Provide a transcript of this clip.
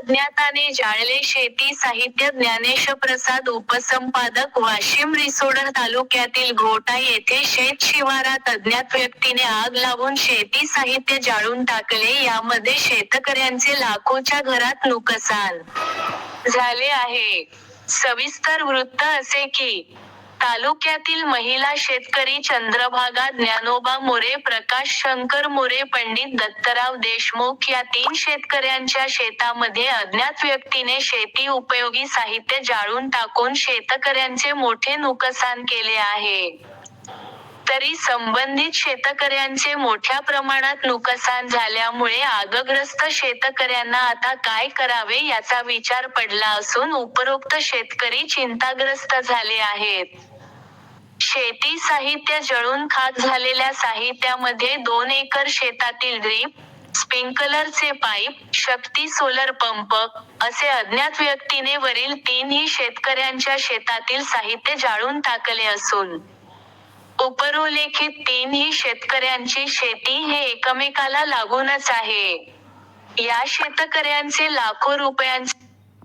अज्ञाताने जाळले शेती साहित्य ज्ञानेशप्रसाद उपसंपादक वाशिम रिसोड तालुक्यातील घोटा येथे शेत शिवारात अज्ञात व्यक्तीने आग लावून शेती साहित्य जाळून टाकले. यामध्ये शेतकऱ्यांचे लाखोच्या घरात नुकसान झाले आहे. सविस्तर वृत्त असे की तालुक्यातील महिला शेतकरी चंद्रभागा ज्ञानोबा मोरे प्रकाश शंकर मोरे पंडित दत्तराव देशमुख या तीन शेतकऱ्यांच्या शेतामध्ये अज्ञात व्यक्तीने शेती उपयोगी साहित्य जाळून टाकून शेतकऱ्यांचे मोठे नुकसान केले आहे. तरी संबंधित शेतकऱ्यांचे मोठ्या प्रमाणात नुकसान झाल्यामुळे आगग्रस्त शेतकऱ्यांना आता काय करावे याचा विचार पडला असून उपरोक्त शेतकरी चिंताग्रस्त झाले आहेत. शेती साहित्य जळून खाक झालेल्या साहित्यामध्ये दोन एकर शेतातील ड्रीप स्प्रिंकलरचे पाईप शक्ती सोलर पंप असे अज्ञात व्यक्तीने वरील तीनही शेतकऱ्यांच्या शेतातील साहित्य जाळून टाकले असून उपरोल्लेखित तीनही शेतकऱ्यांची शेती हे एकमेकाला लागूनच आहे. या शेतकऱ्यांचे लाखो रुपयांचे